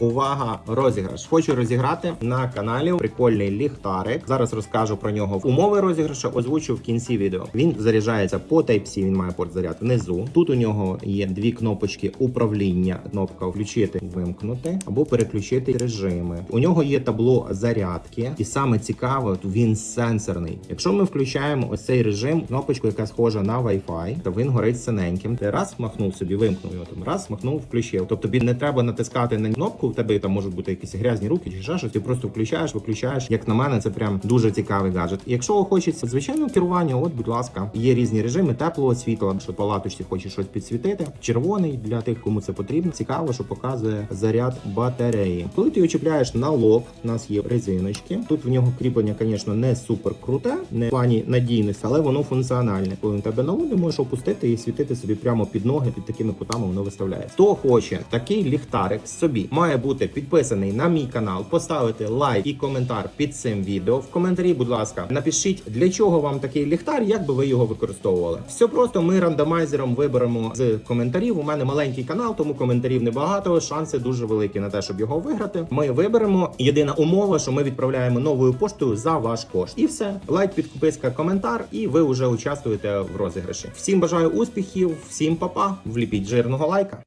Увага, розіграш. Хочу розіграти на каналі прикольний ліхтарик. Зараз розкажу про нього. Умови розіграшу озвучу в кінці відео. Він заряджається по Type-C, Він має порт заряд внизу. Тут у нього є дві кнопочки управління. Кнопка включити, вимкнути або переключити режими. У нього є табло зарядки, і саме цікаве, він сенсорний. Якщо ми включаємо ось цей режим, кнопочку, яка схожа на Wi-Fi, то він горить синеньким. Ти раз махнув собі, вимкнув його там, раз махнув, включив. Тобто тобі не треба натискати на кнопку. В тебе там можуть бути якісь грязні руки чи ще щось. Ти просто включаєш, виключаєш. Як на мене, це прям дуже цікавий гаджет. Якщо хочеться звичайного керування, от, будь ласка, є різні режими теплого світла, що палаточці хочеш щось підсвітити. Червоний для тих, кому це потрібно. Цікаво, що показує заряд батареї. Коли ти його на лоб, у нас є резиночки. Тут в нього кріплення, звісно, не супер круте, не в плані надійності, але воно функціональне. Коли на тебе на лобі, можеш опустити і світити собі прямо під ноги, під такими кутами воно виставляє. Хто хоче такий ліхтарик собі, має бути підписаний на мій канал, поставити лайк і коментар під цим відео. В коментарі, будь ласка, напишіть для чого вам такий ліхтар, як би ви його використовували. Все просто ми рандомайзером виберемо з коментарів. У мене маленький канал, тому коментарів небагато. Шанси дуже великі на те, щоб його виграти. Ми виберемо. Єдина умова, що ми відправляємо новою поштою за ваш кошт. І все. Лайк, підписка, коментар, і ви вже участвуєте в розіграші. Всім бажаю успіхів, всім папа, вліпіть жирного лайка.